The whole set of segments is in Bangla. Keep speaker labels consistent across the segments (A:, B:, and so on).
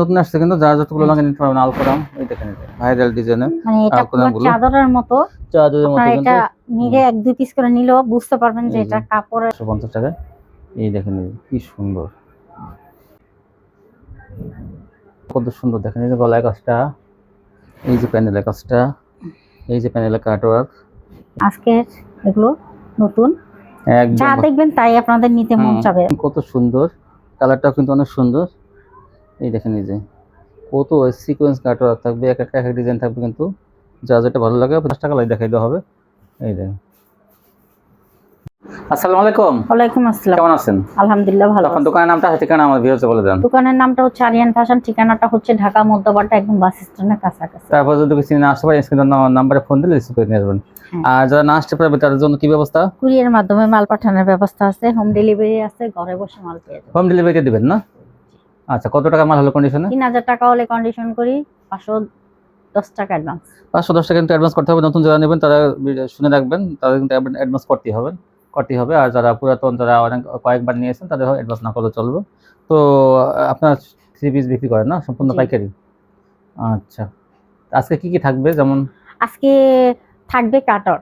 A: নতুন আসছে কিন্তু যারা যতগুলো লাগে নিতে পারবেন আলকোরাম এই দেখেন ভাইরাল ডিজাইনে
B: মানে এটা চাদরের মতো।
A: চাদরের মতো কিন্তু।
B: এটা এক দুই পিস করে নিলেও বুঝতে পারবেন যে এটা
A: যে।
B: কাপড়ের
A: একশো পঞ্চাশ টাকা। এই দেখেন কি সুন্দর। কত সুন্দর দেখেন এই যে গলায় কাজটা এই যে প্যানেলের কাজটা এই যে প্যানেলের কাটওয়ার্ক
B: আজকের এগুলো নতুন। যা দেখবেন তাই আপনাদের নিতে মন চাবে।
A: কত সুন্দর। কালারটাও কিন্তু অনেক সুন্দর। এই দেখেন এই যে। কত সিকোয়েন্স কাটওয়ার্ক থাকবে এক একটা এক এক ডিজাইন থাকবে কিন্তু যা যেটা ভালো লাগে পাঁচ টাকা লাগে দেখাই দেওয়া হবে। এই দেখেন। আসসালামু আলাইকুম।
B: ওয়ালাইকুম আসসালাম।
A: কেমন আছেন?
B: আলহামদুলিল্লাহ ভালো
A: তখন দোকানের নামটা ঠিকানা আমার ভিউতে বলে দেন।
B: দোকানের নামটা হচ্ছে আরিয়ান ফ্যাশন ঠিকানাটা হচ্ছে ঢাকা একদম বাস স্ট্যান্ডের কাছাকাছি।
A: তারপর যদি কিছু না আসতে পারে স্ক্রিনের নাম্বারে ফোন দিলে রিসিভ করে নিয়ে আসবেন।
B: হ্যাঁ।
A: আর যারা না আসতে পারবে তাদের জন্য কি ব্যবস্থা?
B: কুরিয়ার মাধ্যমে মাল পাঠানোর ব্যবস্থা আছে হোম ডেলিভারি আছে ঘরে বসে মাল পেয়ে যাবেন।
A: হোম ডেলিভারি দিবেন না? আচ্ছা কত টাকা মাল হলো কন্ডিশনে
B: তিন হাজার টাকা হলে কন্ডিশন করি পাঁচশো দশ টাকা অ্যাডভান্স
A: পাঁচশো দশ টাকা কিন্তু অ্যাডভান্স করতে হবে। নতুন যারা নেবেন তারা শুনে রাখবেন। তাদের কিন্তু অ্যাডভান্স করতেই হবে করতেই হবে। আর যারা পুরাতন যারা অনেক কয়েকবার নিয়েছেন তাদের অ্যাডভান্স না করলে চলবে। তো আপনার থ্রি পিস বিক্রি করেন না? সম্পূর্ণ পাইকারি? আচ্ছা। আজকে কি কি থাকবে? যেমন
B: আজকে থাকবে কাটর।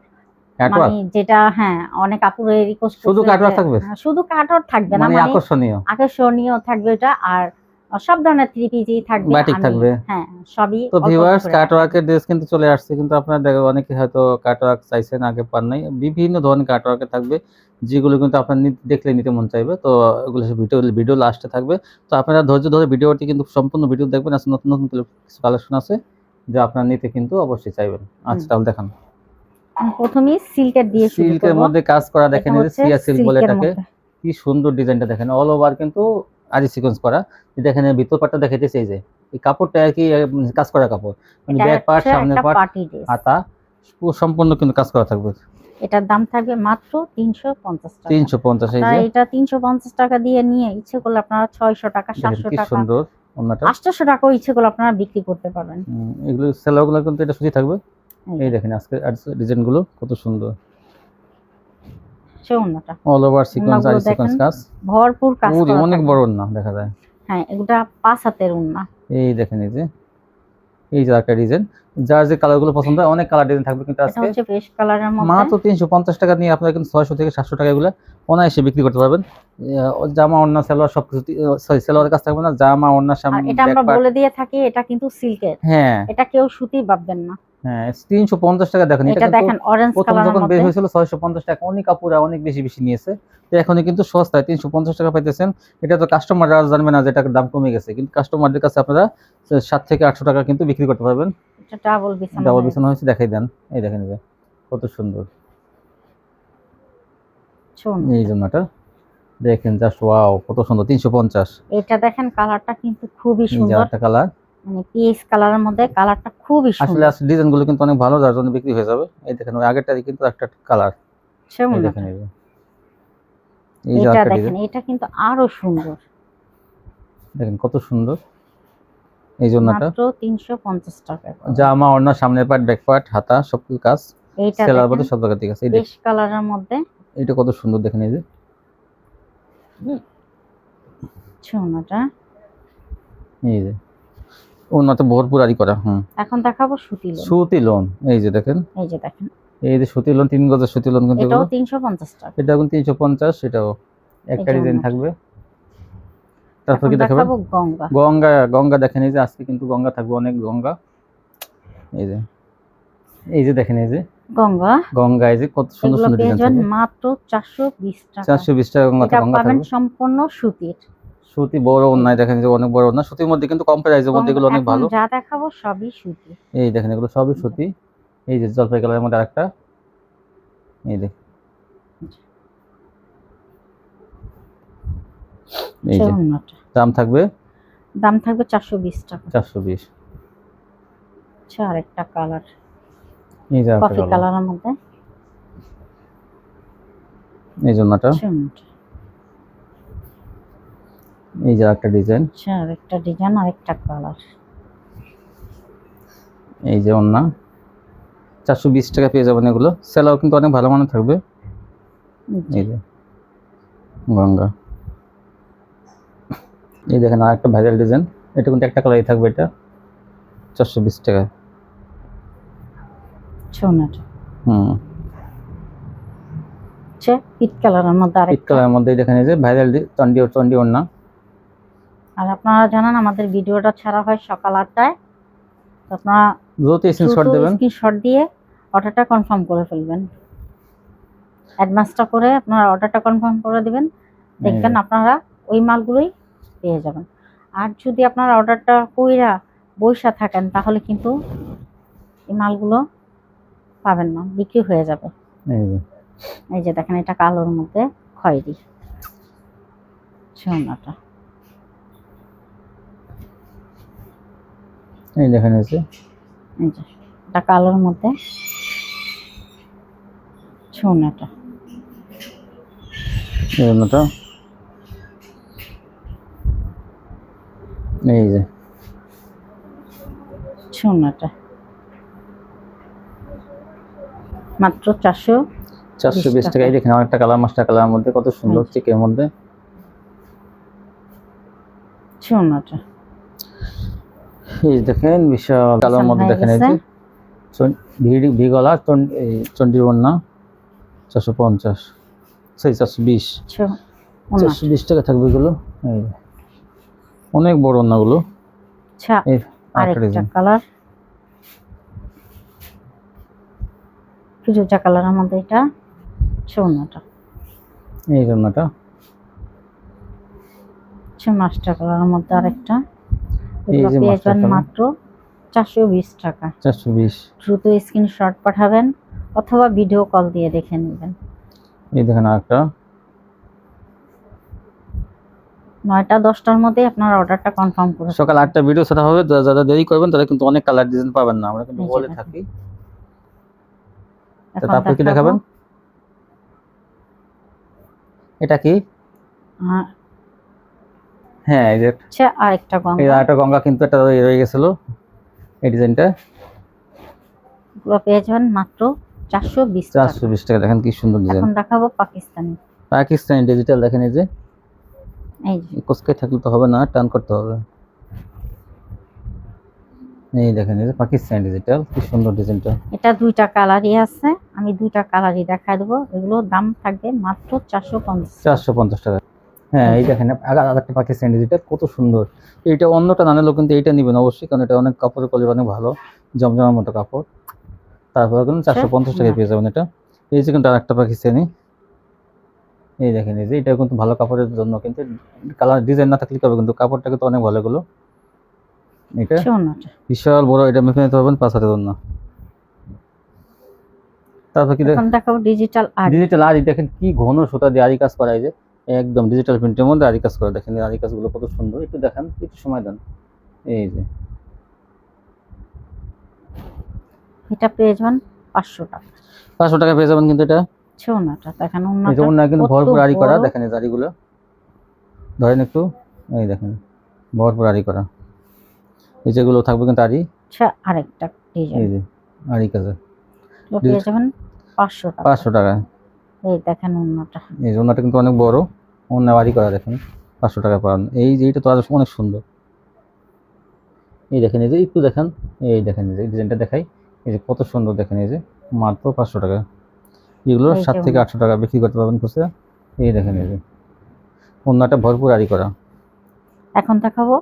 B: মানে যেটা হ্যাঁ অনেক আপুরে রিকোয়েস্ট
A: শুধু কাটওয়ার্ক থাকবে?
B: শুধু কাটর থাকবে না
A: মানে
B: মানে
A: আকর্ষণীয়?
B: আকর্ষণীয় থাকবে এটা আর সব ধরনের থ্রি পিজি থাকবে
A: বাটিক থাকবে।
B: হ্যাঁ সবই
A: তো ভিউয়ার্স
B: করে
A: কাটওয়ার্কের ড্রেস কিন্তু চলে আসছে কিন্তু আপনারা দেখবেন অনেকে হয়তো কাটওয়ার্ক চাইছেন আগে পান নাই। বিভিন্ন ধরনের কাটওয়ার্কে থাকবে যেগুলো কিন্তু আপনার দেখলে নিতে মন চাইবে। তো এগুলো ভিডিও ভিডিও লাস্টে থাকবে। তো আপনারা ধৈর্য ধরে ভিডিওটি কিন্তু সম্পূর্ণ ভিডিও দেখবেন আজকে নতুন নতুন কিছু কালেকশন আছে যা আপনার নিতে কিন্তু অবশ্যই চাইবেন। আচ্ছা তাহলে দেখান।
B: আমি প্রথমেই সিল্কের দিয়ে শুরু
A: সিল্কের মধ্যে কাজ করা দেখেন সিয়া সিল্ক বলে এটাকে। কি সুন্দর ডিজাইনটা দেখেন অল ওভার কিন্তু আরি সিকোয়েন্স করা। দেখেন এই ভিতর পাটটা দেখাইতেছে এই যে এই কাপড়টা কি কাজ করা কাপড়। মানে ব্যাক পার্ট সামনের পার্ট হাতা পুরো সম্পূর্ণ কিন্তু কাজ করা থাকবে।
B: এটার দাম থাকবে মাত্র তিনশো পঞ্চাশ টাকা।
A: তিনশো পঞ্চাশ
B: এটা তিনশো পঞ্চাশ টাকা দিয়ে নিয়ে ইচ্ছে করলে আপনারা ছয়শো টাকা সাতশো
A: কি
B: টাকা
A: সুন্দর
B: আটশোশো টাকাও ইচ্ছে করলে আপনারা বিক্রি করতে পারবেন।
A: এগুলো সেলারগুলো কিন্তু এটা সুজি থাকবে।
B: এই
A: এই দেখেন আজকে ডিজাইনগুলো কত সুন্দর।
B: সে ওন্নাটা
A: অল ওভার সিকোয়েন্স আর সিকোয়েন্স কাজ।
B: ভরপুর কাজ
A: পুরি অনেক বড় ওন্না দেখা যায়।
B: হ্যাঁ এটা পাঁচ হাতের ওন্না
A: এই দেখেন এই যে। এই যে একটা ডিজাইন যার যে কালারগুলো পছন্দ হয় অনেক কালার ডিজাইন থাকবে কিন্তু আজকে। মাত্র তিনশো পঞ্চাশ টাকা নিয়ে আপনারা কিন্তু ছয়শো থেকে সাতশো টাকা এগুলো অনায়াসে বিক্রি করতে পারবেন। জামা ওড়না সালোয়ার সব কিছু সরি সালোয়ারের কাজ থাকবে না জামা
B: আর
A: সামনে
B: এটা আমরা বলে দিয়ে থাকি এটা কিন্তু সিল্কের।
A: হ্যাঁ।
B: এটা কেউ সুতি ভাববেন না।
A: হ্যাঁ তিনশো পঞ্চাশ টাকা দেখেন এটা
B: দেখেন অরেঞ্জ
A: প্রথম যখন বের হয়েছিল ছয়শো পঞ্চাশ টাকা অনেক কাপড় অনেক বেশি বেশি নিয়েছে। তো এখন কিন্তু সস্তায় তিনশো পঞ্চাশ টাকা পাইতেছেন। এটা তো কাস্টমাররা জানবে না যে এটার দাম কমে গেছে কিন্তু কাস্টমারদের কাছে আপনারা সাত থেকে আটশো টাকা কিন্তু বিক্রি করতে পারবেন।
B: এটা ডাবল বিছানা
A: ডাবল বিছানা হয়েছে দেখাই দেন। এই দেখেন যে কত সুন্দর। এই জন্যটা দেখেন জাস্ট ওয়াও কত সুন্দর তিনশো পঞ্চাশ।
B: এটা দেখেন কালারটা কিন্তু খুবই সুন্দর।
A: একটা কালার
B: মানে পিএস কালারের মধ্যে কালারটা খুবই সুন্দর।
A: আসলে ডিজাইনগুলো কিন্তু অনেক ভালো যার জন্য বিক্রি হয়ে যাবে। এই দেখেন ওই আগেরটারই কিন্তু একটা কালার
B: সেমন
A: দেখেন এই
B: এটা দেখেন এটা কিন্তু আরও সুন্দর।
A: দেখেন কত সুন্দর। এই জন্যটা
B: মাত্র তিনশো পঞ্চাশ টাকা
A: জামা ওড়না সামনের পার্ট ব্যাক পার্ট হাতা সব কিছু কাজ
B: এইটা
A: সেলার সব জায়গা ঠিক আছে। এই
B: বেশ কালারের মধ্যে।
A: এটা কত সুন্দর দেখেন এই যে।
B: সোনাটা
A: এই যে। ওনাতে ভরপুর আরি করা হুম।
B: এখন দেখাবো সুতি লোন।
A: সুতি লোন এই যে দেখেন।
B: এই যে দেখেন।
A: এই যে সুতি লোন তিন গজের সুতি লোন কিন্তু
B: এটাও
A: এগুলো।
B: তিনশো পঞ্চাশ টাকা।
A: এটা এখন তিনশো পঞ্চাশ এটাও। একটা ডিজাইন থাকবে। তারপর কি
B: দেখাবো গঙ্গা।
A: গঙ্গা গঙ্গা দেখেন এই যে আজকে কিন্তু গঙ্গা থাকবে অনেক গঙ্গা। এই যে এই যে দেখেন এই যে
B: গঙ্গা।
A: গঙ্গা এই যে কত সুন্দর সুন্দর ডিজাইন থাকবে।
B: মাত্র চারশো বিশ টাকা।
A: চারশো বিশ টাকা গঙ্গা গঙ্গা
B: পাবেন সম্পূর্ণ সুতির।
A: সুতি বড় দেখেন যে অনেক বড় অন্যায়। সুতির মধ্যে কিন্তু কম প্রাইসের মধ্যে এগুলো অনেক ভালো।
B: যা দেখাবো সবই সুতি।
A: এই দেখেন এগুলো সবই সুতি। এই যে জলপাই কালারের মধ্যে আরেকটা। এই দেখ এই যে। দাম থাকবে?
B: দাম থাকবে চারশো বিশ টাকা।
A: চারশো বিশ।
B: আচ্ছা আরেকটা কালার।
A: এই যে
B: কফি। কালারের মধ্যে?
A: এই জন্যটা এই যে একটা ডিজাইন।
B: আচ্ছা আরেকটা ডিজাইন আরেকটা কালার।
A: এই যে অন্য চারশো বিশ টাকা পেয়ে যাবেন এগুলো। সেলাও কিন্তু অনেক ভালো মানের থাকবে। এই যে। গঙ্গা। এই দেখেন আর একটা ভাইরাল ডিজাইন। এটা কিন্তু একটা কালারই থাকবে এটা। চারশো বিশ টাকা।
B: সোনাটা
A: হুম।
B: হচ্ছে পিট কালারের মধ্যে
A: পিট
B: আরেকটা
A: কালারের মধ্যে দেখেন এই যে ভাইরাল চন্ডি চন্ডি ওড়না।
B: আর আপনারা জানেন আমাদের ভিডিওটা ছাড়া হয় সকাল আটটায়। আপনারা
A: দ্রুত স্ক্রিনশট দেবেন।
B: স্ক্রিনশট দিয়ে অর্ডারটা কনফার্ম করে ফেলবেন। অ্যাডভান্সটা করে আপনারা অর্ডারটা কনফার্ম করে দিবেন। দেখবেন আপনারা ওই মালগুলোই পেয়ে যাবেন। আর যদি আপনার অর্ডারটা কইরা বইসা থাকেন তাহলে কিন্তু এই মালগুলো পাবেন না বিক্রি হয়ে যাবে।
A: এই যে।
B: দেখেন এটা কালোর মধ্যে খয়েরি। সোনাটা
A: এই দেখেন যে।
B: এই যে এটা কালোর মধ্যে সোনাটা
A: এই এই যে।
B: সোনাটা। মাত্র চারশো
A: চারশো বিশ টাকা। এই দেখেন অনেকটা কালার মাস্টার কালার মধ্যে কত সুন্দর চিকের মধ্যে।
B: সোনাটা।
A: এই দেখেন বিশাল কালার মধ্যে দেখেন এই যে। ভি গলা চারশো পঞ্চাশ। চারশো বিশ। চারশো বিশ টাকা থাকবে এগুলো। এই। অনেক বড় ওড়নাগুলো
B: আচ্ছা
A: আরেকটা
B: কালার। ফিরোজা কালারের মধ্যে এটা সোনাটা
A: এই ওড়নাটা
B: মাস্টার কালারের মধ্যে আরেকটা।
A: এই যে
B: পেয়ে
A: master
B: যাবেন
A: colour।
B: মাত্র চারশো বিশ টাকা।
A: চারশো বিশ।
B: দ্রুত স্ক্রিনশট পাঠাবেন অথবা ভিডিও কল দিয়ে দেখে নেবেন।
A: এই দেখেন আরেকটা।
B: নয়টা দশটার মধ্যে আপনার অর্ডারটা কনফার্ম করে
A: সকাল আটটা ভিডিও সেটা হবে যারা দেরি করবেন তারা কিন্তু অনেক কালার ডিজাইন পাবেন না আমরা কিন্তু বলে থাকি। তারপর কি দেখাবেন? এটা কি? হ্যাঁ। এই যে
B: হচ্ছে আরেকটা
A: এই
B: গঙ্গা
A: আরেকটা গঙ্গা কিন্তু একটা রয়ে গেছিল এই ডিজাইনটা।
B: এগুলো পেয়ে যাবেন মাত্র চারশো বিশ টাকা।
A: চারশো বিশ টাকা দেখেন কি সুন্দর ডিজাইন
B: এখন দেখাবো পাকিস্তানি।
A: পাকিস্তানি ডিজিটাল দেখেন এই যে। কোসকে থাকলে তো হবে না টান করতে হবে। এই দেখেন এই যে পাকিস্তানি ডিজিটাল কি সুন্দর ডিজাইনটা
B: এটা দুইটা কালারই আছে আমি দুইটা কালারই দেখাই দেবো। এগুলো দাম থাকবে মাত্র চারশো পঞ্চাশ।
A: চারশো পঞ্চাশ টাকা। হ্যাঁ এই দেখেন আরেকটা পাকিস্তানি ডিজিটাল কত সুন্দর। এইটা অন্যটা না নিলেও কিন্তু এইটা নেবেন অবশ্যই কারণ এটা অনেক কাপড়ের কোয়ালিটি অনেক ভালো জমজমার মতো কাপড়। তারপর কিন্তু চারশো পঞ্চাশ টাকায় পেয়ে যাবেন এটা। এই যে কিন্তু আরেকটা পাকিস্তানি। এই দেখেন এই যে এটা কিন্তু ভালো কাপড়ের জন্য কিন্তু কালার ডিজাইন না থাকলে হবে কিন্তু কাপড়টা কিন্তু অনেক ভালো এগুলো। এটা বিশাল বড় এটা মেপে নিতে পারবেন পাঁচ হাতের জন্য। তারপর কি
B: এখন দেখাবো ডিজিটাল আর
A: ডিজিটাল আরি দেখেন কি ঘন সুতা দিয়ে আরি কাজ করা এই যে একদম ডিজিটাল প্রিন্টের মধ্যে আরি কাজ করা। দেখেন আরি কাজগুলো কত সুন্দর একটু দেখেন একটু সময় দেন। এই যে।
B: এটা পেয়ে যাবেন পাঁচশো টাকা।
A: পাঁচশো টাকা পেয়ে যাবেন কিন্তু এটা।
B: সোনাটা দেখেন
A: এই যে
B: অন্যটা
A: অন্য কিন্তু ভরপুর আরি করা দেখেন এই আরিগুলো ধরেন একটু এই দেখেন ভরপুর আরি করা। এই যেগুলো থাকবে কিন্তু আরি
B: আচ্ছা আরেকটা
A: এই
B: ডিজাইন
A: যে আরি কাজে।
B: পেয়ে যাবেন পাঁচশো টাকা।
A: পাঁচশো টাকা।
B: এই দেখেন অন্যটা।
A: এই যে অন্যটা কিন্তু অনেক বড় অন্য আরি করা দেখেন পাঁচশো টাকা পান। এই যে এইটা তো আরও অনেক সুন্দর। এই দেখেন এই যে একটু দেখেন এই দেখেন এই যে ডিজাইনটা দেখাই। এই যে কত সুন্দর দেখেন এই যে মাত্র পাঁচশো টাকা। এগুলো সাত থেকে আটশো টাকা বিক্রি করতে পারবেন খুচরা এই দেখেন এই অন্যটা ভরপুর আরি করা।
B: এখন দেখাবো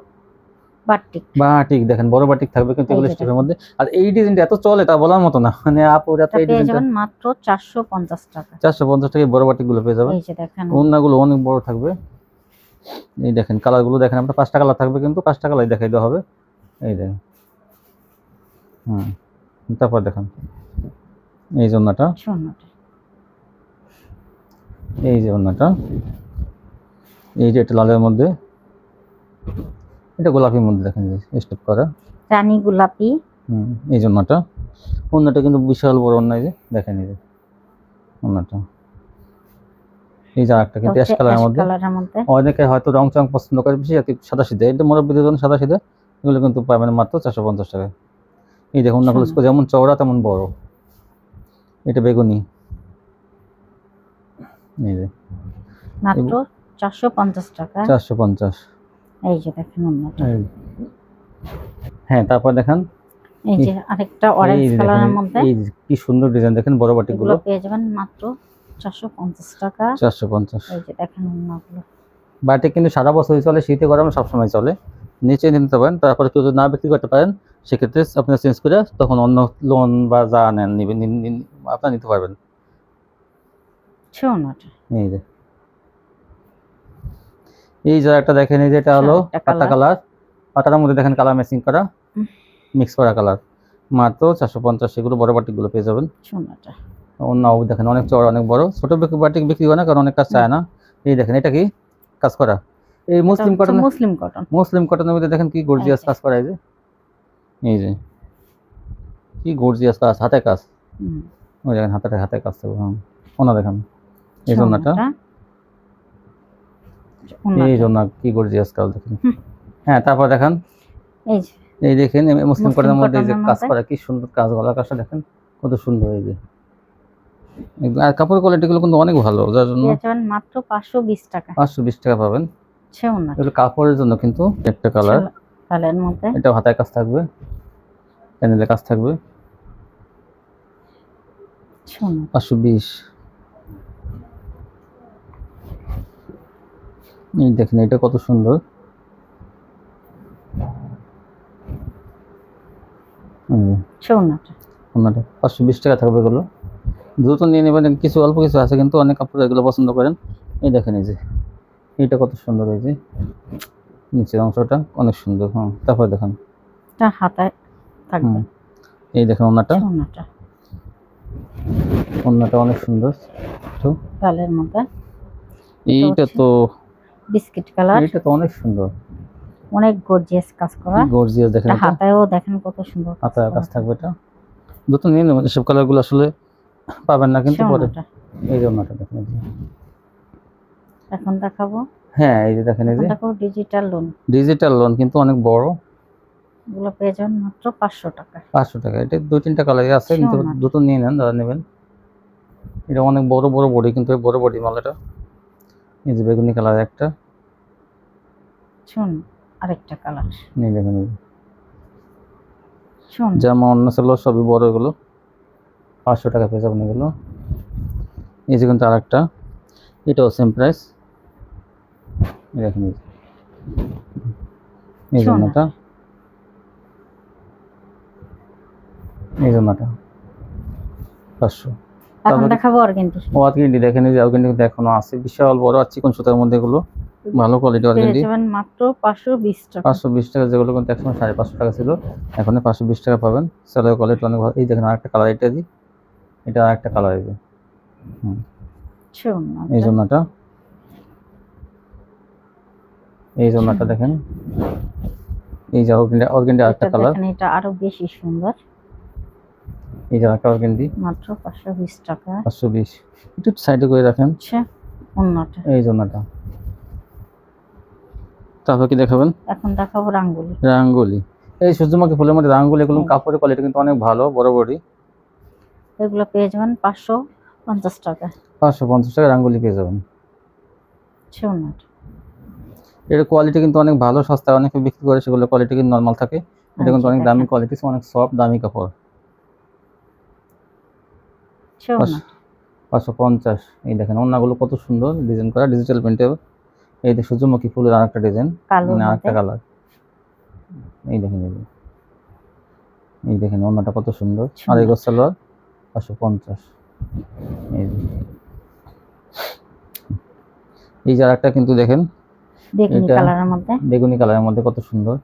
B: বাটিক।
A: বাটিক দেখেন বড় বাটিক থাকবে কিন্তু এগুলো স্টেপের মধ্যে। আর এই ডিজাইনটা এত চলে তা বলার মতো না। মানে আপুর
B: এটা
A: এই ডিজাইনটা।
B: মাত্র চারশো পঞ্চাশ টাকা।
A: চারশো পঞ্চাশ টাকা বড় বাটিকগুলো পেয়ে যাবেন।
B: এই যে দেখেন।
A: ওড়নাগুলো অনেক বড় থাকবে। এই দেখেন কালারগুলো দেখেন আপনার পাঁচটা কালার থাকবে কিন্তু পাঁচটা কালার দেখাই দেওয়া হবে। এই দেখেন। হুম তারপর দেখেন। এই
B: জন্যটা
A: এই যে ওড়নাটা। এই যে এটা লালের মধ্যে। এটা গোলাপির মধ্যে দেখেন স্টেপ করা।
B: রানী গোলাপি।
A: হুম এই যে ওড়নাটা। ওড়নাটা কিন্তু বিশাল বড় অন্য এই যে দেখেন এই যে ওড়নাটা। এই যে আরেকটা কিন্তু অ্যাশ কালারের মধ্যে। অনেকে হয়তো রং চং পছন্দ করে বেশি সাদা সিধে এটা মুরব্বীদের জন্য সাদা সিধে এগুলো কিন্তু পাবেন মাত্র চারশো পঞ্চাশ টাকা এই দেখুন না। যেমন চওড়া তেমন বড়। এটা বেগুনি।
B: মাত্র চারশো পঞ্চাশ টাকা।
A: চারশো পঞ্চাশ।
B: এই যে দেখেন অন্যটা।
A: হ্যাঁ তারপর দেখেন
B: এই যে আরেকটা অরেঞ্জ কালারের মধ্যে।
A: এই কি সুন্দর ডিজাইন দেখেন বড় বাটিক
B: এগুলো
A: গুলো
B: পেয়ে যাবেন মাত্র চারশো পঞ্চাশ টাকা।
A: চারশো পঞ্চাশ।
B: এই যে দেখেন অন্যগুলো।
A: বাটিক কিন্তু সারা বছরই চলে শীতে গরমে সবসময় চলে। নিচে নিতে পারেন তারপরে কেউ যদি না বিক্রি করতে পারেন সেক্ষেত্রে আপনার চেঞ্জ করে তখন অন্য লোন বা যা নিন- আপনারা নিতে পারবেন।
B: ছোনাটা
A: এই যে। এই যে একটা দেখেন এই যে এটা হলো পাতা কালার পাতার মধ্যে দেখেন কালার ম্যাচিং করা মিক্স করা কালার মাত্র চারশো পঞ্চাশ এগুলো বড় বাটিকগুলো পেয়ে যাবেন। অন্য দেখেন অনেক চড় অনেক বড়। ছোট বাটিক বিক্রি হয় না কারণ অনেক কাজ চায় না। এই দেখেন এটা কি? কাজ করা। এই মুসলিম কটন
B: মুসলিম কটন
A: মুসলিম কটনের মধ্যে দেখেন কি গর্জিয়াস কাজ করা এই যে। এই যে। কি গর্জিয়াস কাজ হাতে কাজ। ওই দেখেন হাতে হাতে কাজ থাকবে হ্যাঁ ওনা দেখেন। এই জোনাটা এই জোনা কি গর্জিয়াস কাল দেখুন। হ্যাঁ তারপর দেখেন।
B: এই
A: এই দেখেন মুসলিম কটনের মধ্যে যে কাজ করা কি সুন্দর কাজ গলা কাজটা দেখেন কত সুন্দর এই আর কাপড় কোয়ালিটিগুলো কিন্তু অনেক ভালো যার জন্য
B: মাত্র 520 টাকা।
A: 520 টাকা পাবেন। এগুলো কাপড়ের জন্য কিন্তু একটা কালার এটা হাতায় কাজ থাকবে প্যানেলের কাজ থাকবে। 520 এই দেখেন এটা কত সুন্দর। ওনাটা পাঁচশো বিশ টাকা থাকবে এগুলো। দ্রুত নিয়ে নেবেন কিছু অল্প কিছু আছে কিন্তু অনেক কাপড় এগুলো পছন্দ করেন। এই দেখেন এই যে এইটা কত সুন্দর এই যে নিচের অংশটা অনেক সুন্দর হ্যাঁ তারপর দেখেন।
B: হাতায় থাকবে।
A: এই দেখেন ওনাটা ওনাটা অনেক সুন্দর তো
B: মধ্যে।
A: এইটা তো
B: বিস্কিট কালার।
A: এটা তো অনেক সুন্দর।
B: অনেক গর্জিয়াস কাজ করা।
A: গর্জিয়াস দেখেন
B: হাতায়ও দেখেন কত সুন্দর
A: হাতায় কাজ থাকবে এটা। দ্রুত নিয়ে নেবেন এসব কালারগুলো আসলে পাবেন না কিন্তু পরে। এই যে ওনাটা দেখেন
B: এখন দেখাবো।
A: হ্যাঁ এই যে দেখেন এই যে।
B: দেখাবো ডিজিটাল লোন
A: ডিজিটাল লোন কিন্তু অনেক বড়।
B: এগুলো পেয়ে যাবেন মাত্র পাঁচশো টাকা।
A: পাঁচশো টাকা। এটা দুই তিনটা কালারই আছে কিন্তু দুটো নিয়ে নেন দাদা নেবেন। এটা অনেক বড় বড় বডি কিন্তু বড় বডি মাল এটা। এই যে বেগুনি কালার একটা।
B: শুন আরেকটা কালার।
A: নিয়ে দেখেন
B: শুন।
A: জামা অন্য ছিল সবই বড় এগুলো। পাঁচশো টাকা পেয়ে যাবেন এগুলো। এই যে কিন্তু আরেকটা। এটাও সেম প্রাইস দেখেন এই যে। এই জন্যটা পাঁচশো।
B: এখন দেখাবো অর্গেন্ডি
A: অর্গেন্ডি দেখেন এই যে অর্গেন্ডি কিন্তু আছে। বিশাল বড় আর চিকন সুতার মধ্যে এগুলো। ভালো কোয়ালিটি অর্গেন্ডি
B: যাবেন মাত্র পাঁচশো বিশ টাকা।
A: পাঁচশো বিশ টাকা যেগুলো কিন্তু একসময় সাড়ে পাঁচশো টাকা ছিল এখন পাঁচশো বিশ টাকা পাবেন। সেলের কোয়ালিটি অনেক ভালো। এই দেখেন আরেকটা কালার এটা দি এটা আরেকটা কালার এই যে। হুম, এই জন্যটা এই জন্যটা দেখেন। এই যে অর্গেন্ডি অর্গেন্ডি আরেকটা কালার
B: এটা আরও বেশি সুন্দর।
A: এই
B: মাত্র টাকা।
A: একটু সাইডে করে রাখেন।
B: আচ্ছা অন্যটা।
A: এই জন্যটা তারপর কি দেখাবেন?
B: এখন দেখাবো রাঙ্গুলি।
A: রাঙ্গুলি। এই সূর্যমুখী ফুলের মধ্যে রাঙ্গুলি এগুলো কাপড়ের কোয়ালিটি কিন্তু অনেক ভালো বড় বড়ি
B: এগুলো পেয়ে যাবেন পাঁচশো পঞ্চাশ টাকা।
A: পাঁচশো পঞ্চাশ টাকা রাঙ্গুলি পেয়ে যাবেন। এর কোয়ালিটি কিন্তু অনেক ভালো সস্তা অনেকে বিক্রি করে সেগুলো কোয়ালিটি কিন্তু নর্মাল থাকে। এটা কিন্তু
B: আচ্ছা,
A: অনেক দামি কোয়ালিটি অনেক সফট দামি কাপড়। পাঁচশো পঞ্চাশ। এই দেখেন অন্যগুলো কত সুন্দর ডিজাইন করা ডিজিটাল প্রিন্টের এই যে সূর্যমুখী ফুলের আরেকটা ডিজাইন মানে আরেকটা কালার এই দেখেন এই এই দেখেন অন্যটা কত সুন্দর।
B: সুন্দর।
A: এই গোসালোয়ার পাঁচশো পঞ্চাশ। এই এই যে আরেকটা কিন্তু দেখেন
B: বেগুনি
A: এটা- বেগুনি কালারের মধ্যে কত সুন্দর।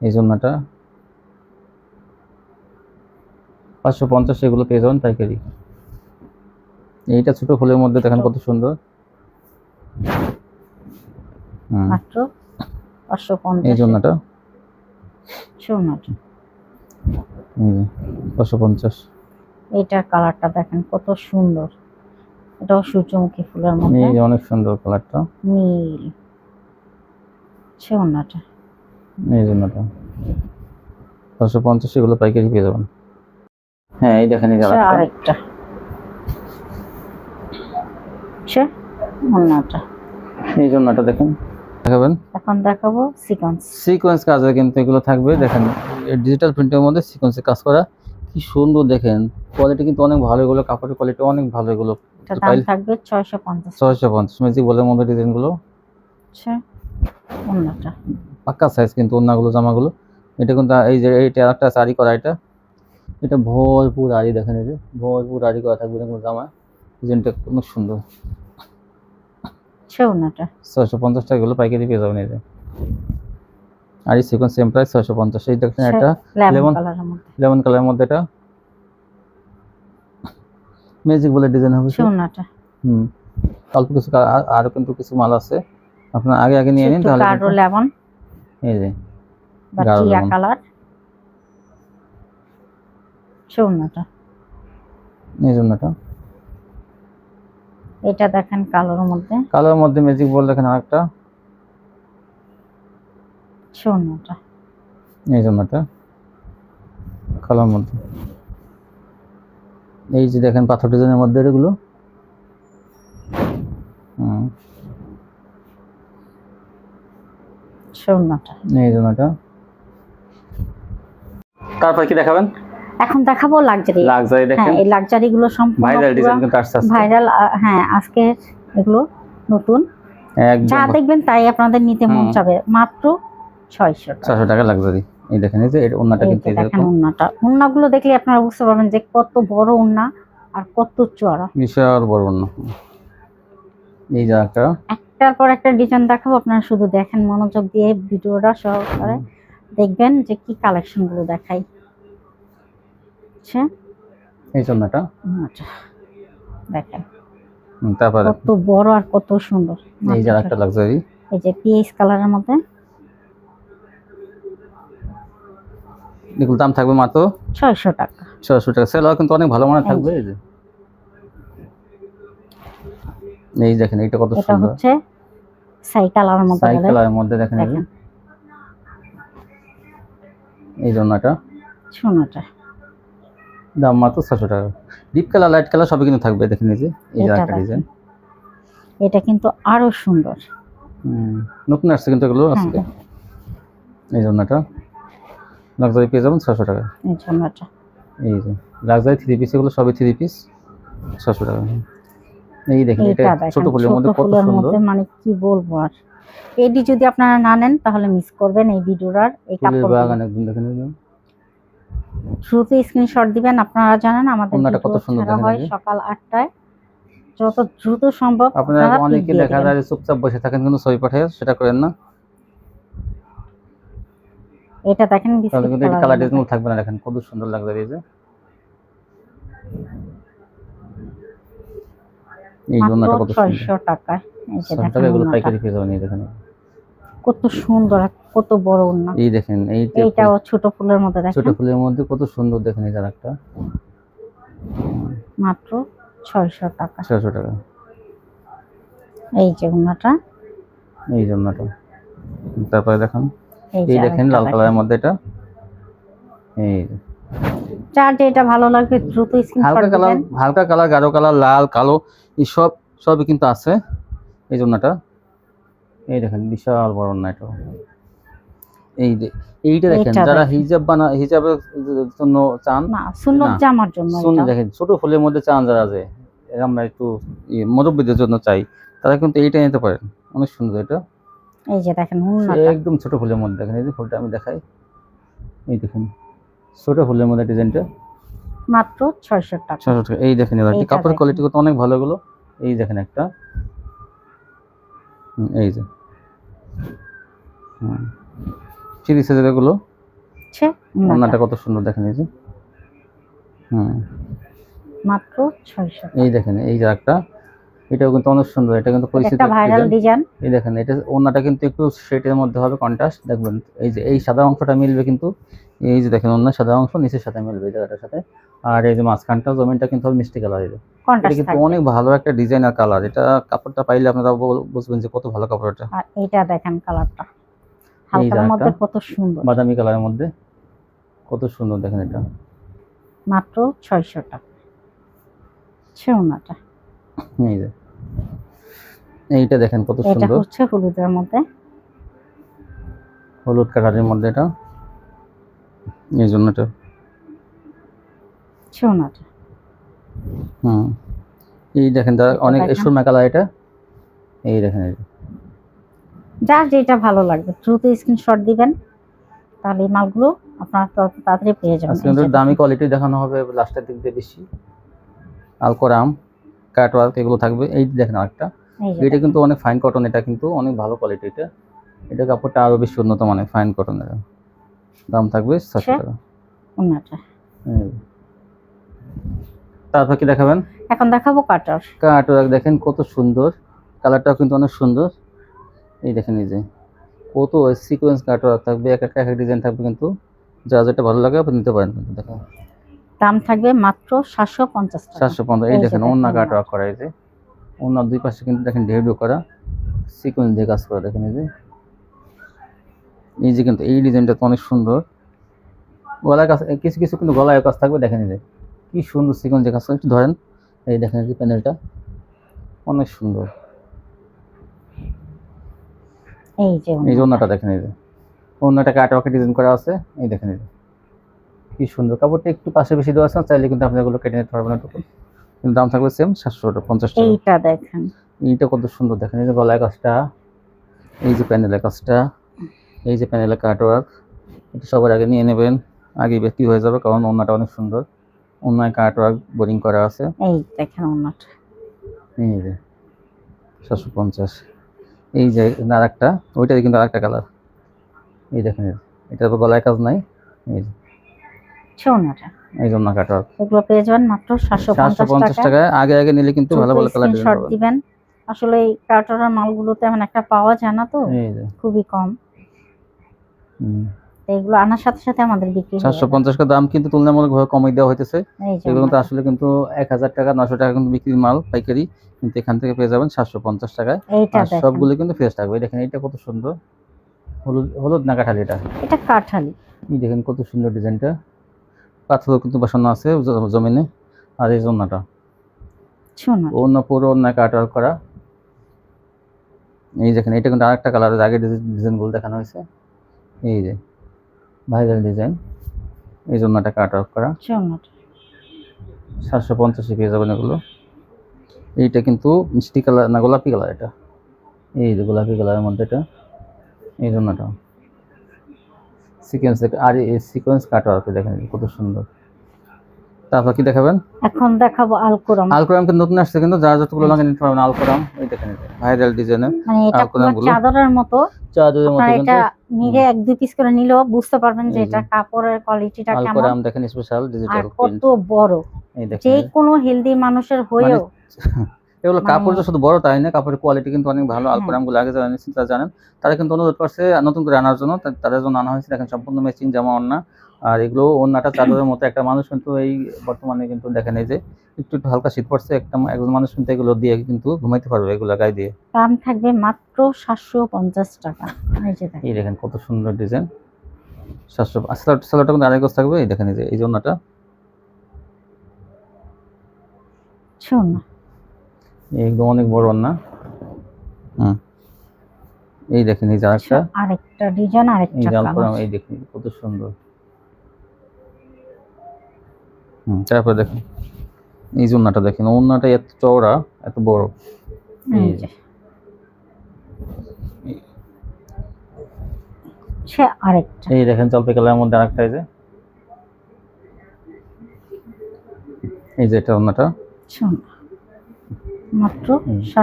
A: এই জন্যটা পাঁচশো পঞ্চাশ এগুলো পেয়ে যাবেন পাইকারি। এইটা ছোট ফুলের মধ্যে দেখেন কত সুন্দর।
B: মাত্র পাঁচশো
A: এই
B: পঞ্চাশ
A: জন্যটা এই যে, পাঁচশো পঞ্চাশ।
B: এইটার কালারটা দেখেন কত সুন্দর। এটাও সূর্যমুখী ফুলের মধ্যে।
A: এই অনেক সুন্দর কালারটা।
B: নীল। শুনটা
A: এই জন্যটা। পাঁচশো পঞ্চাশ এগুলো পাইকারি পেয়ে যাবেন। হ্যাঁ এই দেখেন এই যে আরেকটা।
B: আচ্ছা অন্যটা
A: এই জন্যটা দেখেন। দেখাবেন?
B: এখন দেখাবো সিকোয়েন্স
A: সিকোয়েন্স কাজে কিন্তু এগুলো থাকবে। দেখেন ডিজিটাল প্রিন্টের মধ্যে সিকোয়েন্সে কাজ করা। কি সুন্দর দেখেন। কোয়ালিটি কিন্তু অনেক ভালো এগুলো কাপড়ের কোয়ালিটি অনেক ভালো এগুলো।
B: এটা দাম থাকবে ছয়শো পঞ্চাশ।
A: ছয়শো পঞ্চাশ। ম্যাজিক বলের মধ্যে ডিজাইনগুলো।
B: আচ্ছা অন্যটা
A: পাক্কা সাইজ কিন্তু অন্যগুলো জামাগুলো। এটা কিন্তু এই যে এইটা একটা শাড়ি করা এটা। এটা ভরপুর আড়ি দেখেন এই যে। ভরপুর আড়ি করা থাকবে এরকম জামা। ডিজাইনটা অনেক সুন্দর। ছয়শো পঞ্চাশ। টাকা গুলো পাইকারি পেয়ে যাবেন যে। আর এই সিকোয়েন্স সেম প্রাইস ছয়শো পঞ্চাশ। এই দেখেন এটা
B: লেমন
A: লেমন কালারের মধ্যে। এটা। ম্যাজিক বলে ডিজাইন হবে। হুম। অল্প কিছু আর- কিন্তু কিছু মাল আছে। আপনার আগে আগে নিয়ে নিন তাহলে
B: গাঢ় লেমন
A: এই যে গাঢ়
B: কালার
A: এই জন্যটা
B: এটা দেখেন কালোর মধ্যে।
A: কালোর মধ্যে ম্যাজিক বল দেখেন আরেকটা।
B: অন্যটা
A: এই জন্যটা কালোর মধ্যে। এই যে দেখেন পাথর ডিজাইনের মধ্যে এগুলো।
B: অন্যটা
A: এই জন্যটা তারপর কি দেখাবেন?
B: এখন দেখাবো লাক্সারি
A: লাক্সারি
B: হ্যাঁ
A: দেখেন
B: এই লাক্সারি গুলো সম্পূর্ণ
A: ভাইরাল ডিজাইন কিন্তু আসছে
B: ভাইরাল হ্যাঁ আজকে এগুলো নতুন।
A: একদম।
B: যা দেখবেন তাই আপনাদের নিতে মন। চাবে। মাত্র ছয়শো টাকা।
A: ছশো টাকা লাক্সারি এই দেখেন এই যে এটা ওন্নাটা কিন্তু এই
B: দেখেন
A: যেরকম
B: উন্নাটা। উন্নাগুলো দেখলে আপনারা বুঝতে পারবেন যে কত বড় উন্না আর কত চড়া
A: বিশাল বড় ওন্না এই যে একটা।
B: একটার পর একটা ডিজাইন দেখাবো আপনারা শুধু দেখেন মনোযোগ দিয়ে ভিডিওটা সহকারে দেখবেন যে কি কালেকশনগুলো দেখাই আচ্ছা
A: এই জন্যটা
B: উন্নাটা দেখেন।
A: তারপরে?
B: কত বড় আর কত সুন্দর।
A: এই যে একটা লাক্সারি
B: এই যে পিএইচ কালারের মধ্যে।
A: এগুলো দাম থাকবে মাত্র?
B: ছয়শো টাকা।
A: ছশো টাকা। সেল কিন্তু অনেক ভালো মানের থাকবে এই যে। এই দেখেন এইটা কত
B: এটা
A: সুন্দর।
B: হচ্ছে সাই কালারের মধ্যে বলে।
A: সাইকেলের মধ্যে দেখেন এই জন্যটা
B: সোনাটা।
A: দাম মাত্র ছশো টাকা। ডিপ কালার লাইট কালার সবই কিন্তু থাকবে দেখেন এই যে এই একটা ডিজাইন
B: এটা কিন্তু আরও সুন্দর।
A: নতুন আসছে কিন্তু এগুলো
B: হ্যাঁ
A: আজকে। এই জন্যটা লাক্সারি পেয়ে যাবেন ছশো টাকা।
B: এই সোনাটা
A: এই যে লাক্সারি থ্রি পিস এগুলো সবই থ্রি পিস ছশো টাকা। এই দেখেন এটা ছোট ফুলের মধ্যে কত সুন্দর।
B: মানে কি বলব আর। এটি যদি আপনারা না নেন তাহলে মিস করবেন এই ভিডিওটার। এই কাপড়
A: বাগান একদম দেখেন।
B: শুরুতে স্ক্রিনশট দিবেন আপনারা জানেন আমাদের
A: কত সুন্দর
B: হয় সকাল আটটায়। যত দ্রুত সম্ভব
A: আপনারা অনেকে দেখা যায় চুপচাপ বসে থাকেন কিন্তু ছবি পাঠায় সেটা করেন না।
B: এটা দেখেন বিস্কিট
A: কিন্তু এই কালার ডিজাইন থাকবে না দেখেন কত সুন্দর লাগবে এই যে। এই জন্যটা কত
B: মাত্র
A: সুন্দর।
B: ছয়শো টাকায় এই যে দেখেন
A: টাকা এগুলো পাইকারি পেয়ে যাবেন এই দেখেন।
B: কত সুন্দর কত বড় ওড়না।
A: এই দেখেন
B: এইটাও ছোট ফুলের মধ্যে দেখেন।
A: ছোট ফুলের মধ্যে কত সুন্দর দেখেন এই একটা
B: মাত্র ছয়শো টাকা।
A: ছশো টাকা।
B: এই যে ওড়নাটা।
A: এই যে জন্যটা তারপরে দেখেন
B: এই
A: দেখেন লাল কালারের মধ্যে এটা। এই।
B: যার যেটা ভালো লাগবে দ্রুত স্ক্রিনশট
A: হালকা কালার হালকা কালার গাঢ় কালার লাল কালো এই সব সবই কিন্তু আছে। এই জন্যটা এই দেখেন বিশাল বড় না এটা এই যে এইটা দেখেন যারা হিজাব বানা হিজাবের জন্য চান
B: না সুন্নত জামার জন্য
A: শুন দেখেন ছোট ফুলের মধ্যে চান যারা যে আমরা একটু মুরব্বীদের জন্য চাই তারা কিন্তু এইটা নিতে পারেন। অনেক সুন্দর এটা।
B: এই যে দেখেন
A: একদম ছোট ফুলের মধ্যে দেখেন এই যে ফুলটা আমি দেখাই। এই দেখেন ছোট ফুলের মধ্যে ডিজাইনটা।
B: মাত্র ছয়শো টাকা।
A: ছশো টাকা এই দেখেন এবার
B: এইটা
A: কাপড়ের কোয়ালিটি কত অনেক ভালো এগুলো। এই দেখেন একটা। এই যে। হুম। থ্রি এগুলো।
B: ওড়নাটা
A: কত সুন্দর দেখেন এই যে। হুম।
B: মাত্র ছয়শো
A: এই দেখেন এই যে একটা। এটাও কিন্তু অনেক সুন্দর এটা কিন্তু পরিচিত
B: একটা ভাইরাল ডিজাইন
A: এই দেখেন এটা ওড়নাটা কিন্তু একটু শেটের মধ্যে হবে কন্ট্রাস্ট দেখবেন এই যে এই সাদা অংশটা মিলবে কিন্তু এই যে দেখেন অন্য সাদা অংশ নিচের সাথে মিলবে জায়গাটার সাথে। আর এই যে মাঝখানটা জমিনটা কিন্তু হবে মিষ্টি কালার এটা
B: কন্ট্রাস্ট
A: কিন্তু অনেক ভালো একটা ডিজাইন আর কালার এটা কাপড়টা পাইলে আপনারা বুঝবেন যে কত ভালো কাপড় এটা।
B: আর এইটা দেখেন কালারটা হালকার মধ্যে কত সুন্দর।
A: বাদামি কালারের মধ্যে কত সুন্দর দেখেন এটা।
B: মাত্র ছয়শো টাকা।
A: এই যে। এইটা দেখেন কত সুন্দর।
B: এটা হচ্ছে হলুদের মধ্যে।
A: হলুদ কালারের মধ্যে এটা। এই জন্যটা
B: ছি ওনাটা
A: হুম। এই দেখেন দা অনেক। সুরমা কালার এটা। এই দেখেন যে।
B: যার যেটা ভালো লাগবে দ্রুত স্ক্রিনশট দিবেন তাহলে এই মালগুলো আপনারা তাড়াতাড়ি পেয়ে যাবেন।
A: আজকে কিন্তু দামি কোয়ালিটি দেখানো হবে লাস্টের দিক দিয়ে বেশি। আলকোরাম। কাটওয়ার্ক এগুলো থাকবে। এই দেখেন আরেকটা। এটা কিন্তু অনেক ফাইন কটন এটা কিন্তু অনেক ভালো কোয়ালিটি এটা এটা কাপড়টা আরও বেশি উন্নত মানের ফাইন কটনের দাম থাকবে ছশো
B: আচ্ছা।
A: টাকা। তারপর কি দেখাবেন?
B: এখন দেখাবো কাটার
A: কাটওয়ার্ক দেখেন কত সুন্দর। কালারটাও কিন্তু অনেক সুন্দর। এই দেখেন এই যে। কত সিকোয়েন্স কাটওয়ার্ক থাকবে এক একটা এক এক ডিজাইন থাকবে কিন্তু। যা যেটা ভালো লাগে আপনি নিতে পারেন কিন্তু দেখেন।
B: দাম থাকবে মাত্র সাতশো পঞ্চাশ
A: সাতশো পনেরো এই দেখেন অন্য। কাটওয়ার্ক করা এই যে অন্য দুই পাশে কিন্তু দেখেন ঢেউডো করা সিকোয়েন্স দিয়ে কাজ করা দেখেন এই যে। এই যে কিন্তু এই ডিজাইনটা তো অনেক সুন্দর। গলায় কাজ কিছু কিছু কিন্তু গলায় কাজ থাকবে দেখেন এই যে। কি সুন্দর সিকোয়েন্স দিয়ে কাজ করে একটু ধরেন এই দেখেন এই প্যানেলটা অনেক সুন্দর।
B: এই যে
A: এই যে। অন্যটা দেখেন এই যে। অন্যটা কাটওয়ার্কে ডিজাইন করা আছে এই দেখেন এই যে। কি সুন্দর কাপড়টা একটু পাশে বেশি দেওয়া আছে চাইলে কিন্তু আপনি এগুলো কেটে নিতে পারবেন না টুকু। কিন্তু দাম থাকবে সেম সাতশো পঞ্চাশ টাকা
B: এইটা দেখেন।
A: এইটা কত সুন্দর দেখেন এই যে গলায় কাজটা এই যে প্যানেলের কাজটা এই যে প্যানেলের কাটওয়ার্ক এটা সবার আগে নিয়ে নেবেন আগে বিক্রি হয়ে যাবে কারণ ওনাটা অনেক সুন্দর। অন্যায় কাটওয়ার্ক বোরিং করা আছে।
B: এই দেখেন ওনাটা
A: এই যে সাতশো পঞ্চাশ। এই যে আর একটা ওইটাই কিন্তু আরেকটা কালার এই দেখেন এটা গলায় কাজ নাই। এই যে
B: ছি
A: এই জন্য কাটওয়ার্ক
B: এগুলো পেয়ে যাবেন মাত্র সাতশো
A: সাতশো
B: পঞ্চাশ
A: পঞ্চাশ
B: টাকা
A: আগে আগে নিলে কিন্তু ভালো ভালো কালার
B: স্ক্রিনশট দিবেন। আসলে এই কাটারের মালগুলো তেমন একটা পাওয়া যায় না তো। খুবই কম। এগুলো আনার সাথে সাথে আমাদের বিক্রি
A: সাতশো পঞ্চাশ টাকা দাম কিন্তু তুলনামূলকভাবে কমিয়ে দেওয়া হইতেছে।
B: এই
A: এগুলো তো আসলে কিন্তু এক হাজার টাকা নশো টাকা কিন্তু বিক্রির মাল পাইকারি। কিন্তু এখান থেকে পেয়ে যাবেন সাতশো পঞ্চাশ টাকায়। আর সবগুলো কিন্তু ফ্রেশ থাকবে। দেখেন এটা কত সুন্দর। হলুদ হলুদ না কাঠালি এটা?
B: এটা কাঠালি।
A: দেখেন কত সুন্দর ডিজাইনটা পাথরও কিন্তু বসানো আছে জমিনে আর এই জন্যটা অন্য পুরো অন্য কাটার করা? এই দেখেন এটা কিন্তু আরেকটা কালার আগে ডিজাইনগুলো দেখানো হয়েছে। এই যে ভাইরাল ডিজাইন এই জন্যটা কাট অফ করা? সাতশো পঞ্চাশে পেয়ে যাবেন এগুলো। এইটা কিন্তু মিষ্টি কালার না গোলাপি কালার এটা? এই যে গোলাপি কালারের মধ্যে এটা। এই জন্যটা সিকোয়েন্স আর এই সিকোয়েন্স কাটা আছে দেখেন কত সুন্দর। তারপর কি দেখাবেন?
B: এখন দেখাবো আলকুরাম
A: আলকোরাম কিন্তু নতুন আসছে কিন্তু যার যতগুলো লাগে নিতে পারবেন আলকোরাম এই দেখেন ভাইরাল ডিজাইনে
B: মানে এটা পুরো চাদরের মতো।
A: চাদরের মধ্যে
B: এটা নিলে এক দুই পিস করে নিলেও বুঝতে পারবেন যে এটা কাপড়ের কোয়ালিটিটা কেমন।
A: আলকোরাম দেখেন স্পেশাল ডিজিটাল
B: কত বড়।
A: এই দেখেন।
B: যে কোনো হেলদি মানুষের হয়েও।
A: এগুলো
B: মানে-
A: কাপড় তো শুধু বড় তাই না কাপড়ের কোয়ালিটি কিন্তু অনেক ভালো
B: হ্যাঁ।
A: গুলো আগে যারা নিচ্ছেন তারা জানেন। তারা কিন্তু অনুরোধ করছে নতুন করে আনার জন্য তাদের জন্য আনা হয়েছে। দেখেন সম্পূর্ণ ম্যাচিং জামা ওন্না আর এগুলো ওন্নাটা চাদরের মতো একটা মানুষ কিন্তু এই বর্তমানে কিন্তু দেখেন এই যে একটু একটু হালকা শীত পড়ছে একটা একজন মানুষ কিন্তু এগুলো দিয়ে কিন্তু ঘুমাইতে পারবে এগুলো গায়ে দিয়ে।
B: দাম থাকবে মাত্র সাতশো পঞ্চাশ টাকা। এই যে দেখেন।
A: এই দেখেন কত সুন্দর ডিজাইন সাতশো সালোটা কিন্তু আড়াই গজ থাকবে। এই দেখেন এই যে এই জন্যটা
B: শোনো
A: একদম অনেক বড় না? হুম। এই দেখেন এই যে আরেকটা।
B: আরেকটা ডিজাইন আরেকটা কালার।
A: এই দেখুন কত সুন্দর। হুম তারপরে দেখুন এই যে দেখেন ওন্নাটা এত চওড়া এত বড়।
B: এই
A: এই
B: যে। সে আরেকটা।
A: এই দেখেন জলপাই কালারের মধ্যে আরেকটা এই যে। এই যে এটা ওন্নাটা।
B: শোনো মাত্র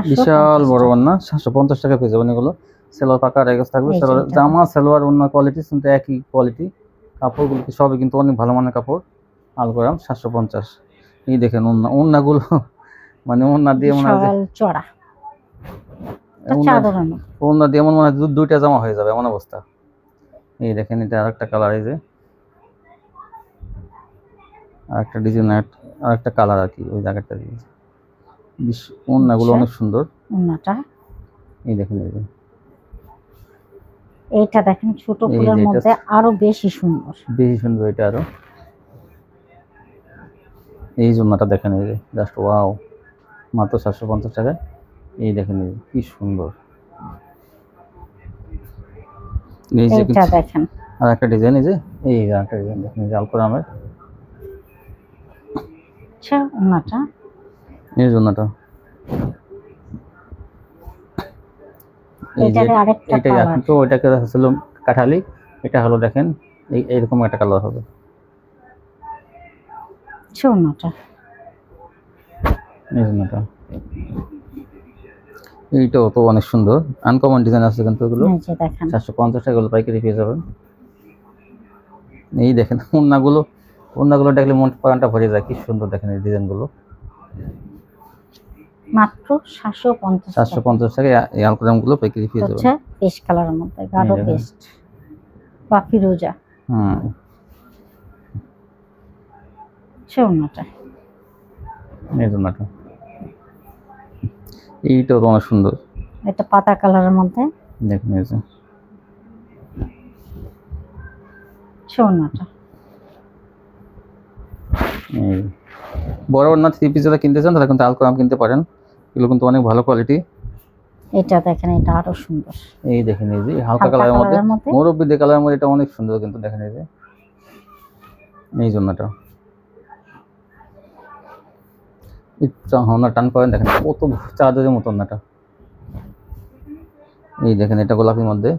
A: বিশাল বড় ওন্না সাতশো পঞ্চাশ টাকা পেয়ে যাবেন এগুলো। সেলোয়ার পাকা রেগস থাকবে। জামা সেলোয়ার অন্য কোয়ালিটি কিন্তু একই কোয়ালিটি কাপড়গুলো সবই কিন্তু অনেক ভালো মানের কাপড়। আলগোরাম সাতশো পঞ্চাশ। এই দেখেন ওন্না ওন্নাগুলো মানে ওন্না দিয়ে মনে হয়
B: চড়া।
A: ওন্না- ওন্না দিয়ে এমন। মনে হয় দুইটা জামা হয়ে যাবে এমন অবস্থা। এই দেখেন এটা আরেকটা কালার এই যে। আরেকটা ডিজাইন আরেকটা কালার আর কি ওই জায়গাটা দিয়ে। ওন্নাগুলো
B: আচ্ছা।
A: অনেক সুন্দর। এই দেখেন এই
B: এইটা দেখেন ছোট ফুলের মধ্যে আরও বেশি সুন্দর।
A: বেশি সুন্দর এটা আরও। এই জন্যটা দেখেন এই যে জাস্ট ওয়াও মাত্র সাতশো পঞ্চাশ টাকায়। এই দেখেন এই কি সুন্দর।
B: এইটা দেখেন।
A: আর একটা ডিজাইন এই যে এই একটা ডিজাইন দেখেন আলকোরামের।
B: আচ্ছা ওনাটা
A: এই জন্যটা এই যে এখন তো ওইটাকে হচ্ছিল কাঠালি এটা হলো দেখেন এই এইরকম একটা কালার হবে।
B: ওনাটা
A: এই জন্যটা এইটাও তো অনেক সুন্দর। আনকমন ডিজাইন আছে কিন্তু এগুলো। পঞ্চাশ টাকা পাইকারি পেয়ে যাবেন। এই দেখেন ওন্নাগুলো ওন্নাগুলো দেখলে মন প্রাণটা ভরে যায়। কি সুন্দর দেখেন এই ডিজাইনগুলো
B: মাত্র সাতশো পঞ্চাশ
A: চারশো পঞ্চাশ টাকা এই আলকোরামগুলো পাইকারি পেয়ে যাবেন
B: পেস্ট কালারের মধ্যে গাঢ় পেস্ট বা ফিরোজা
A: হুম।
B: সে
A: এই জন্যটা এইটাও তো অনেক সুন্দর।
B: এটা পাতা কালারের মধ্যে।
A: দেখুন এই যে।
B: সে
A: এই। বড় না থ্রি পিস যারা কিনতে চান তারা কিন্তু আলকোরাম কিনতে পারেন। এগুলো কিন্তু অনেক ভালো কোয়ালিটি
B: এটা দেখেন এটা আরও সুন্দর।
A: এই দেখেন এই যে হালকা কালারের মধ্যে। মুরব্বী কালারের মধ্যে এটা অনেক সুন্দর কিন্তু দেখেন এই যে। এই জন্যটা ইচ্ছা হনা টান করেন দেখেন কত চাদরের মতন না এটা। এই দেখেন এটা গোলাপির মধ্যে।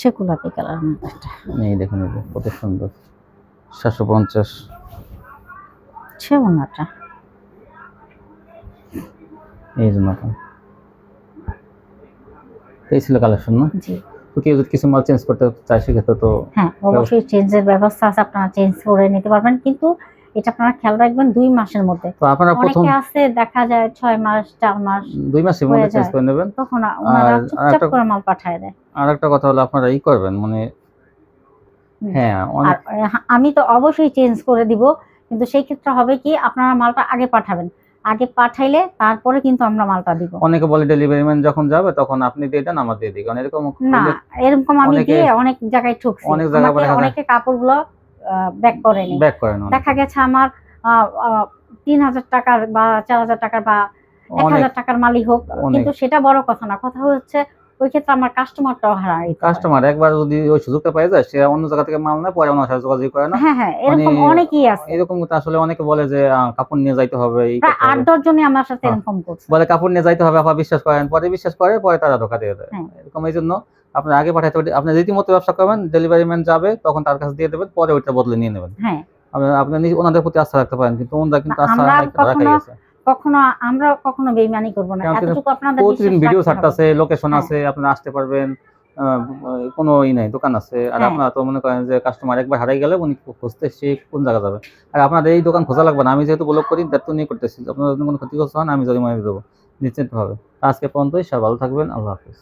B: সে গোলাপি একটা।
A: এই দেখেন এই যে কত সুন্দর। সাতশো পঞ্চাশ।
B: সে ওনাটা
A: এই জন্যটা এই ছিল কালেকশন না?
B: জি।
A: কেউ যদি কিছু মাল চেঞ্জ করতে চায় সেক্ষেত্রে তো
B: হ্যাঁ অবশ্যই চেঞ্জের ব্যবস্থা আছে আপনারা চেঞ্জ করে নিতে পারবেন। কিন্তু এটা আপনারা খেয়াল রাখবেন দুই মাসের মধ্যে।
A: আপনারা প্রথম
B: আছে দেখা যায় ছয় মাস চার মাস
A: দুই মাসের মধ্যে চেঞ্জ করে নেবেন।
B: তখন ওনারা চুপচাপ করে মাল পাঠায় দেয়।
A: আর একটা কথা হলো আপনারা ই করবেন মানে হ্যাঁ
B: আর আমি তো অবশ্যই চেঞ্জ করে দিব কিন্তু সেই ক্ষেত্রে হবে কি আপনারা মালটা আগে পাঠাবেন। আগে পাঠাইলে তারপরে কিন্তু আমরা মালটা দিব।
A: অনেকে বলে ডেলিভারি ম্যান যখন যাবে তখন আপনি দিয়ে দেন আমার দিয়ে দিই। কারণ এরকম
B: না এরকম আমি দিয়ে অনেক জায়গায় ঠকছি।
A: অনেক জায়গায়
B: অনেকে কাপড়গুলো ব্যাক করেনি
A: ব্যাক করে না
B: দেখা গেছে আমার তিন হাজার টাকার বা চার হাজার টাকার বা এক হাজার টাকার মালই হোক। কিন্তু সেটা বড় কথা না। কথা হচ্ছে ওই ক্ষেত্রে আমার কাস্টমারটাও হারাই
A: কাস্টমার একবার যদি ওই সুযোগটা পাই যায় সে অন্য জায়গা থেকে মাল পরে আমার সাথে যোগাযোগ করে না।
B: হ্যাঁ হ্যাঁ এরকম
A: মানে
B: অনেকেই আছে।
A: এরকম আসলে অনেকে বলে যে কাপড় নিয়ে যাইতে হবে
B: প্রায় আট দশ জনই আমার সাথে
A: হ্যাঁ।
B: ইনফর্ম করছে।
A: বলে কাপড় নিয়ে যাইতে হবে আপা বিশ্বাস করেন পরে বিশ্বাস করে পরে তারা ধোকা দিয়ে দেয়।
B: হ্যাঁ।
A: এরকম এই জন্য আপনার আগে পাঠাতে হবে আপনি রীতিমতো ব্যবসা করবেন ডেলিভারি ম্যান যাবে তখন তার কাছে দিয়ে দেবেন পরে ওইটা বদলে নিয়ে নেবেন।
B: হ্যাঁ।
A: আপনার ওনাদের প্রতি আস্থা রাখতে পারেন কিন্তু ওনারা কিন্তু আস্থা রাখা- গেছে।
B: কখনো আমরা কখনো বেইমানি করব না। এতটুকু আপনাদের
A: প্রতিদিন ভিডিও ছাড়তাছে লোকেশন। আছে আপনারা আসতে পারবেন কোনো ই নাই দোকান আছে। আর
B: হ্যাঁ।
A: আপনারা তো মনে করেন যে কাস্টমার একবার হারাই গেলে উনি খুঁজতে সে কোন জায়গা যাবে? আর আপনাদের এই দোকান খোঁজা লাগবে না। আমি যেহেতু ব্লক করি দায়িত্ব নিয়ে করতেছি। আপনাদের যদি কোনো ক্ষতিগ্রস্ত হন আমি জরিমানা দেবো নিশ্চিত ভাবে আজকে পর্যন্তই সব ভালো থাকবেন আল্লাহ হাফিজ।